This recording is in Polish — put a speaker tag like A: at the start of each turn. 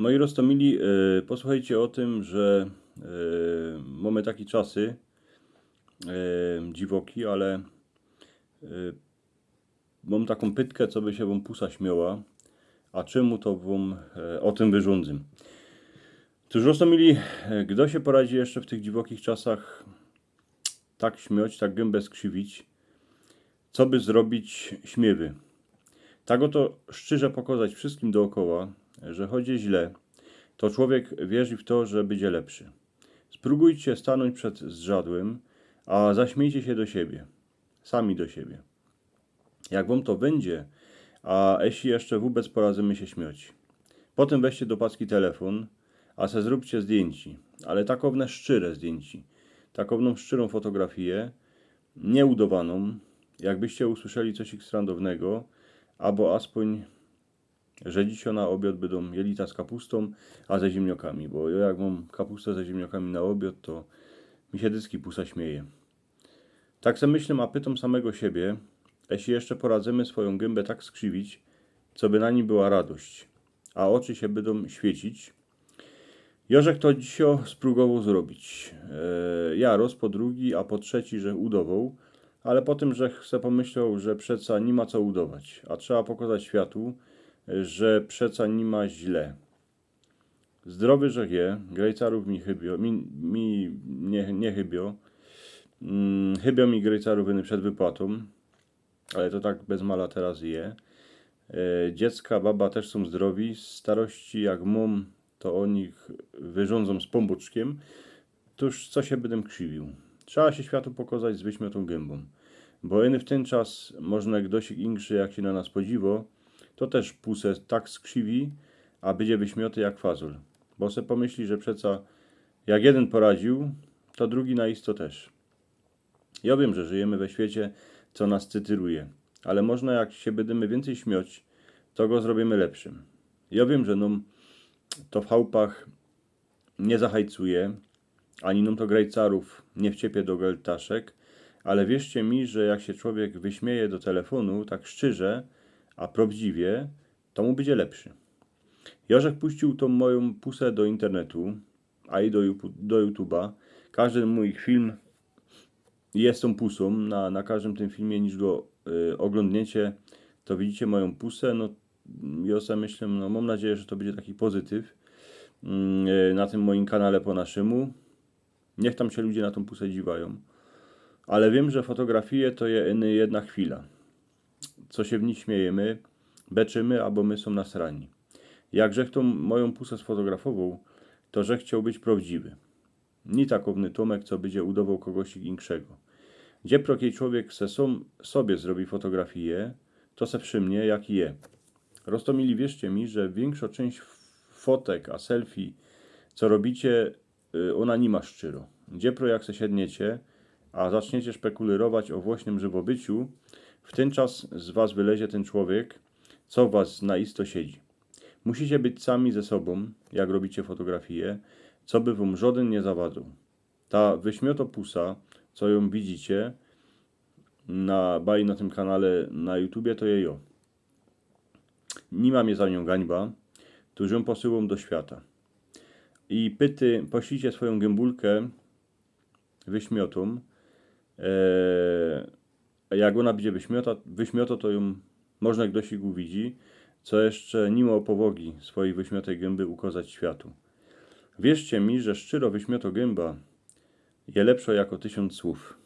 A: Moi roztomili, e, posłuchajcie o tym, że e, mamy takie czasy e, dziwoki, ale mam taką pytkę, co by się wam pusa śmiała, a czemu to wam o tym wyrządzę. Cóż, roztomili, e, kto się poradzi jeszcze w tych dziwokich czasach tak śmiać, tak gębę skrzywić, co by zrobić śmiewy. Tak oto szczerze pokazać wszystkim dookoła, że chodzi źle, to człowiek wierzy w to, że będzie lepszy. Spróbujcie stanąć przed zrzadłym, a zaśmiejcie się do siebie, sami do siebie. Jak wam to będzie, a jeśli jeszcze wobec poradzimy się śmiać. Potem weźcie do paski telefon, a se zróbcie zdjęci, ale takowne szczere zdjęci, takowną szczerą fotografię, nieudawaną, jakbyście usłyszeli coś ekstrandownego, albo aspoň że dzisiaj na obiad będą jelita z kapustą, a ze ziemniakami, bo ja jak mam kapustę ze ziemniakami na obiad, to mi się dyski pusa śmieje. Tak se myślę, a pytam samego siebie, jeśli jeszcze poradzimy swoją gębę tak skrzywić, co by na nim była radość, a oczy się będą świecić. Jożek to dzisiaj spróbował zrobić. E, ja roz po drugi, a po trzeci, że udował, ale po tym, że se pomyślał, że przeca nie ma co udawać, a trzeba pokazać światu, że przeca nie ma źle. Zdrowy, że je, grejcarów mi chybio, mi, mi nie, nie chybio. Mm, chybią mi grejcarów wyny przed wypłatą, ale to tak bez mala teraz je. E, dziecka, baba też są zdrowi, starości jak mum, to o nich wyrządzą z pombuczkiem. Tuż co się będę krzywił? Trzeba się światu pokazać z wyśmiotą gębą. Bo iny w ten czas można gdosik inszy, jak się na nas podziwo, to też pusę tak skrzywi, a będzie wyśmioty jak fazol. Bo se pomyśli, że przeca jak jeden poradził, to drugi na isto też. Ja wiem, że żyjemy we świecie, co nas cytyruje, ale można jak się będziemy więcej śmiać, to go zrobimy lepszym. Ja wiem, że nam to w chałupach nie zahajcuje, ani nam to grejcarów nie wciepie do geltaszek, ale wierzcie mi, że jak się człowiek wyśmieje do telefonu tak szczerze, a prawdziwie, to mu będzie lepszy. Jorzek puścił tą moją pusę do internetu, a i do, do YouTube'a. Każdy mój film jest tą pusą. Na, na każdym tym filmie, niż go y, oglądniecie, to widzicie moją pusę. No, ja myślę, no mam nadzieję, że to będzie taki pozytyw y, na tym moim kanale po naszemu. Niech tam się ludzie na tą pusę dziwają. Ale wiem, że fotografie to jedna chwila co się w nich śmiejemy, beczymy, albo my są nasrani. Jakże tą moją pusę sfotografował, to że chciał być prawdziwy. Nie takowny Tomek, co będzie udawał kogoś inkszego. Gdzie prokiej człowiek se sam sobie zrobi fotografię, to se przy mnie jak i je. Roztomili wierzcie mi, że większa część fotek, a selfie, co robicie, y, ona nie ma szczyro. Gdzie pro jak se siedniecie, a zaczniecie szpekulować o własnym żywobyciu, w ten czas z was wylezie ten człowiek, co was na isto siedzi. Musicie być sami ze sobą, jak robicie fotografię, co by wam żaden nie zawadzał. Ta wyśmiotopusa, co ją widzicie na baj na tym kanale na YouTubie, to jej jo. Nie mam je za nią gańba, tuż ją posyłam do świata. I pyty, poślijcie swoją gębulkę wyśmiotą, eee, jak ona będzie wyśmiota, wyśmioto, to ją można gdosik uwidzi, co jeszcze mimo powogi swojej wyśmiotej gęby ukazać światu. Wierzcie mi, że szczero wyśmioto gęba je lepszo jako tysiąc słów.